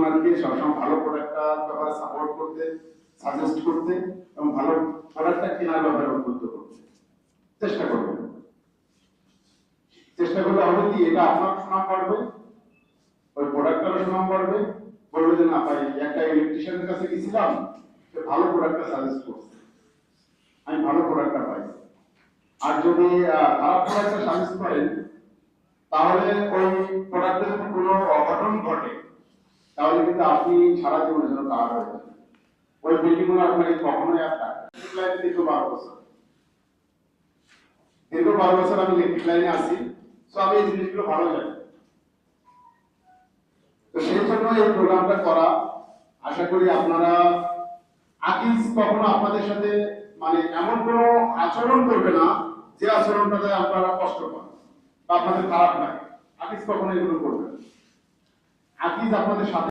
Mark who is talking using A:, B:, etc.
A: ওনারকে সবসময় ভালো প্রোডাক্টটার ব্যাপারে সাপোর্ট করতে সাজেস্ট করতে এবং ভালো প্রোডাক্টটা কেনার ব্যাপারে উদ্বুদ্ধ করতে। চেষ্টা করবেন। চেষ্টা করলে হবে কি, এটা আপনার সুনাম বাড়বে, ওই প্রোডাক্টটারও সুনাম বাড়বে, বলবে যে, না ভাই, একটা ইলেকট্রিশিয়ানের কাছে গেছিলাম ভালো প্রোডাক্টটা সাজেস্ট করছে। আমি ভালো প্রোডাক্টটা পাইছি। আর যদি খারাপ প্রোডাক্টটা সাজেস্ট করেন, তাহলে ওই প্রোডাক্টের কোনো অঘটন ঘটে। কিন্তু আপনি সারা জীবনের জন্য কার হয়ে যাবেন ওই বিল্ডিংগুলো আপনাকে কখনোই আর দীর্ঘ বারো বছর দীর্ঘ বারো বছর আমি ইলেকট্রিক লাইনে আছি। তো আমি এই জিনিসগুলো ভালো জানি। তো সেই জন্য এই প্রোগ্রামটা করা, আশা করি আপনারা আকিজ কখনো আপনাদের সাথে মানে এমন কোনো আচরণ করবে না, যে আচরণটাতে আপনারা কষ্ট পান বা আপনাদের খারাপ লাগে। আকিজ কখনো এগুলো করবে না। আকিজ আপনাদের সাথে